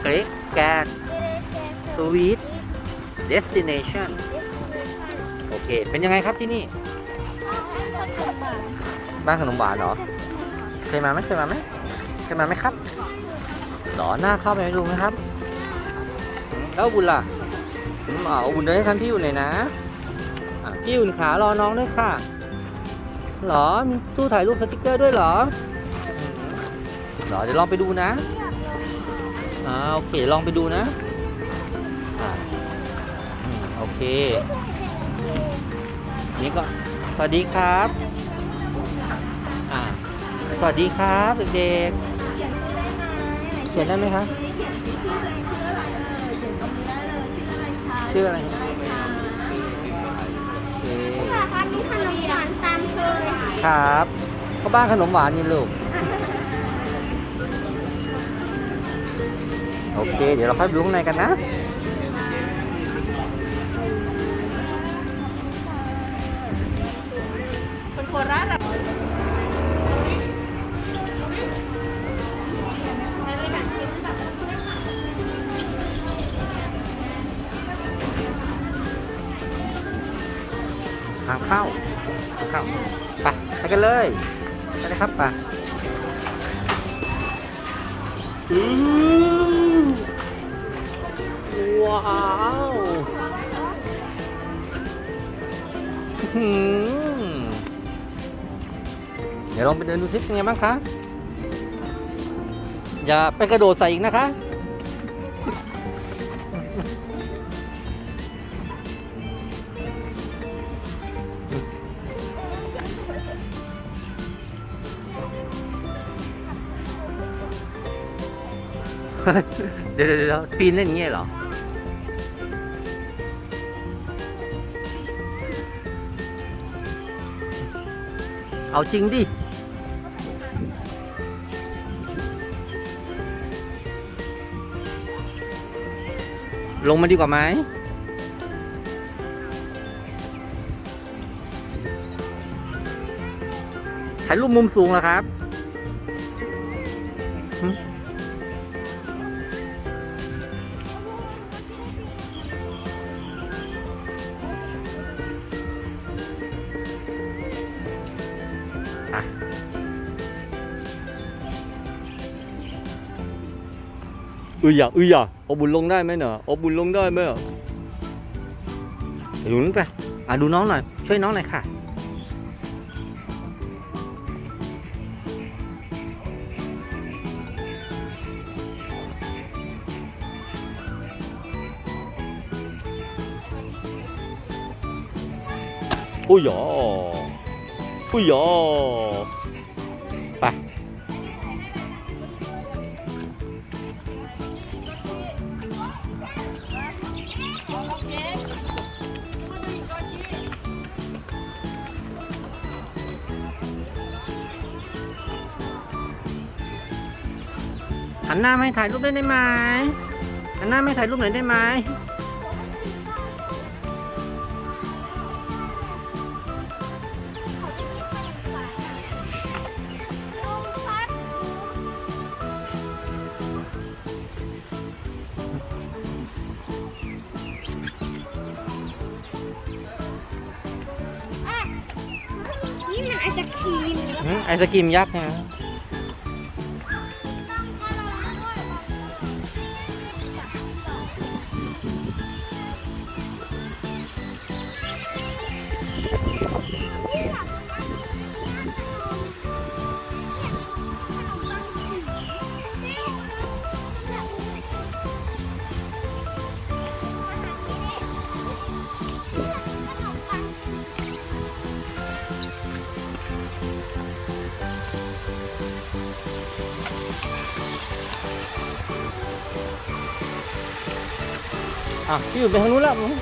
เค้กแกนสวีทเดสติเนชันโอเค เป็นยังไงครับที่นี่ บ้านขนมหวานเหรอ เคยมาไหมเคยมาไหมเคยมาไหมครับหรอหน้าเข้าไปดูไหมครับ แล้วบุญล่ะอืมเอาบุญเดินให้ทันพี่อุ่นหน่อยนะอะพี่อุ่นขารอน้องด้วยค่ะหรอมีตู้ถ่ายรูปสติกเกอร์ด้วยเหรออืมเหรอเดี๋ยวลองไปดูนะ อ่าโอเคลองไปดูนะอ่าอืมโอเค นี่ก็สวัสดีครับอ่าสวัสดีครับเด็กๆเขียนได้ไหมคะชื่ออะไรฮะโอเคค่ะมีขนมหวานตามเคยครับก็บ้านขนมหวานนี่ลูก โอเค เดี๋ยวเราค่อยปดูข้างในกันนะคนโคราชทางเข้าทางเข้าไปไปกันเลยไปเลยครับไปอืม ว้าวเดี๋ยวลองไปเดินดูซิเป็นไงบ้างคะ อย่าไปกระโดดใส่อีกนะคะ เดี๋ยวเดี๋ยวเดี๋ยวปีนเล่นอย่างเงี้ยเหรอ เอาจริงดิ ลงมาดีกว่าไหมถ่ายรูปมุมสูงแล้วครับ อืออย่าอืออย่าเอาบุญลงได้ไหมเนอะเอาบุญลงได้ไหมเนอะดูนั่นไปอะดูน้องหน่อย ช่วยน้องหน่อยค่ะ อุ้ยหยออุ้ยหยอ หันหน้ามาให้ถ่ายรูปได้ไหมหันหน้ามาให้ถ่ายรูปหน่อยได้ไหมนี่มันไอศครีมอืมไอศกรีมยักษ์นะ อะพี่อยู่ไปทางนู้นแล้วมั้ง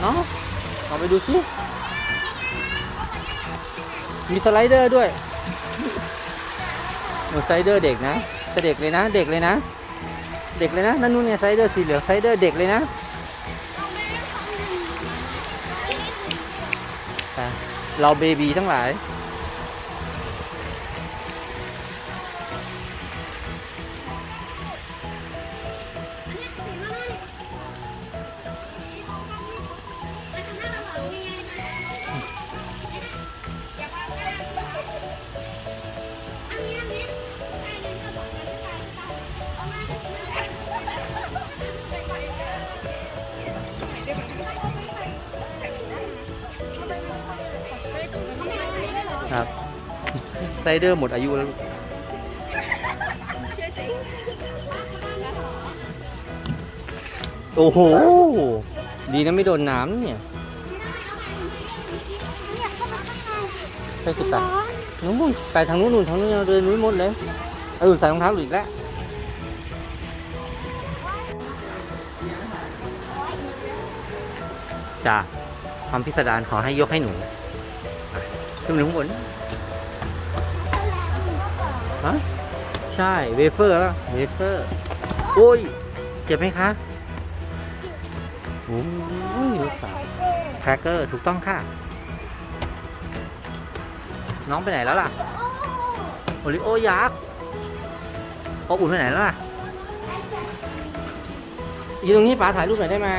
เนาะเอาไปดูสิ มีสไลเดอร์ด้วยโอ้สไลเดอร์เด็กนะเด็กเลยนะ เด็กเลยนะ เด็กเลยนะ นั่นนู่นเนี่ยสไลเดอร์สีเหลืองสไลเดอร์เด็กเลยนะ เราเบบีทั้งหลาย ครับไซเดอร์หมดอายุแล้วลูกโอ้โห ดีนะไม่โดนน้ำเนี่ยใช่สิตานู้นไปทางนู้นนู่นทางนู้นเดินนู้นหมดเลยเออใส่รองเท้าหลุดอีกแล้วจ้าความพิสดารขอให้ยกให้หนู ขึ้นไปข้างบนฮะใช่เวเฟอร์แล้วเวเฟอร์โอ้ยเจ็บไหมคะโอ้ยลูกสาวแครกเกอร์ถูกต้องค่ะ น้องไปไหนแล้วล่ะโอริโอยักษ์โอบุ่นไปไหนแล้วล่ะอยู่ตรงนี้ป๋าถ่ายรูปหน่อยได้ไหม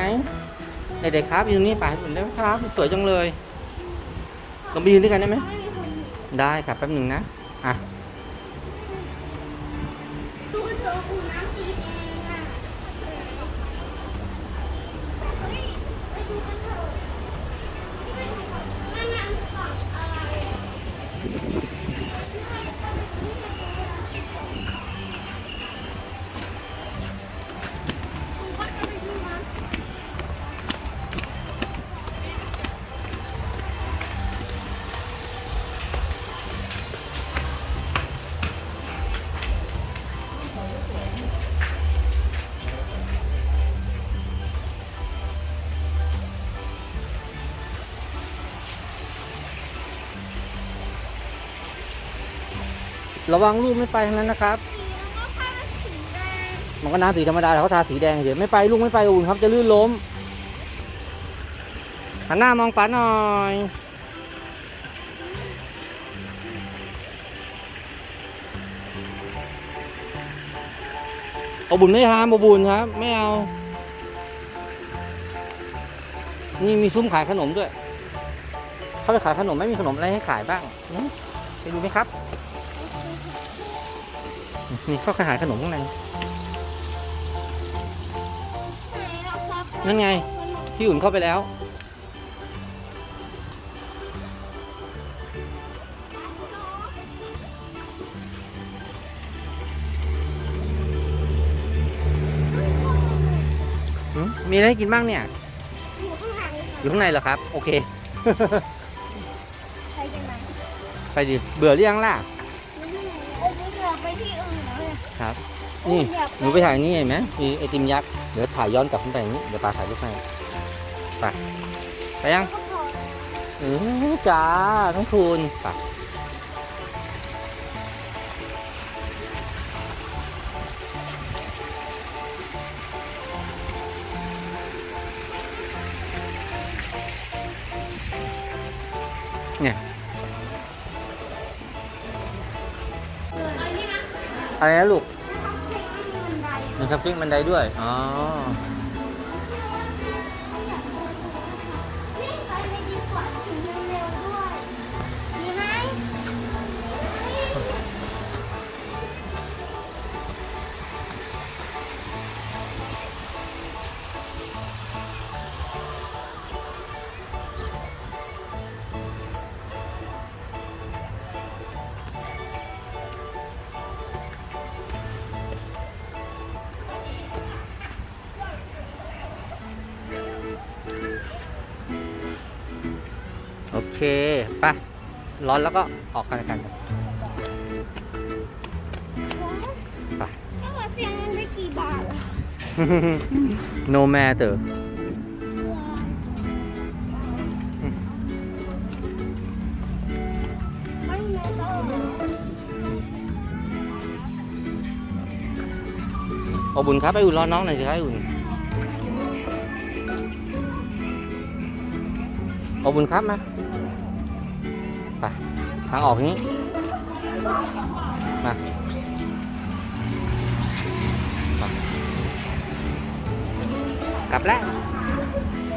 เด็กๆครับอยู่ตรงนี้ป๋าถ่ายรูปได้ไหมครับ สวยจังเลย เราไปยืนด้วยกันได้ไหมได้ครับแป๊บหนึ่งนะอะ ระวังลูกไม่ไปทั้งนั้นนะครับแล้วก็ผ้าสีแดงมันก็น้ำสีธรรมดาแต่เขาทาสีแดงเฉยไม่ไปลูกไม่ไปอุ่นครับจะลื่นล้มหันหน้ามองป๋าหน่อยเอาบุญไม่ทำเอาบุญครับ ไม่เอา นี่มีซุ้มขายขนมด้วย เข้าไปขายขนมไม่มีขนมอะไรให้ขายบ้างนะไปดูไหมครับ นี่เข้าไปขายขนมข้างในไหนเราครับนั่นไง พี่อุ่นเข้าไปแล้วหืมมีอะไรให้กินบ้างเนี่ย อยู่ข้างหลังเลยอยู่ข้างในเหรอครับ โอเคใครจะมาไปดิ เบื่อหรือยังล่ะไม่ได้เอ้ยเดี๋ยวไปที่อื่นแล้วเนี่ย ครับ นี่หนูไปถ่ายนี่เห็นไหมมีไอติมยักษ์ เดี๋ยวถ่ายย้อนกลับขึ้นไปอย่างนี้ เดี๋ยวปาถ่ายรูปให้ไปไปยังก็พอเออจ้าทั้งคุณไปเนี่ย อะไรนะลูกมีคัพเค้กบันไดด้วย อ๋อ เคไปร้อนแล้วก็ออกกันกันก็ว่าเสียงมันได้กี่บาทอะ no matter ไม่แน่ใจเอาบุญครับไปอุ่นรอน้องหน่อยสิครับไอ้อุ่นเอาบุญครับมาไป ทางออกนี้ มากลับแล้ว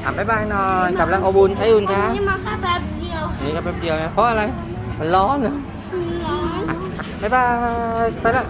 อะบ๊ายบายหน่อยกลับแล้วเอาบุญใช้บุญคะนี่มาแค่แป๊บเดียว นี่ก็แป๊บเดียวไงเพราะอะไร มันร้อนเหรอร้อนบ๊ายบาย ไปแล้ว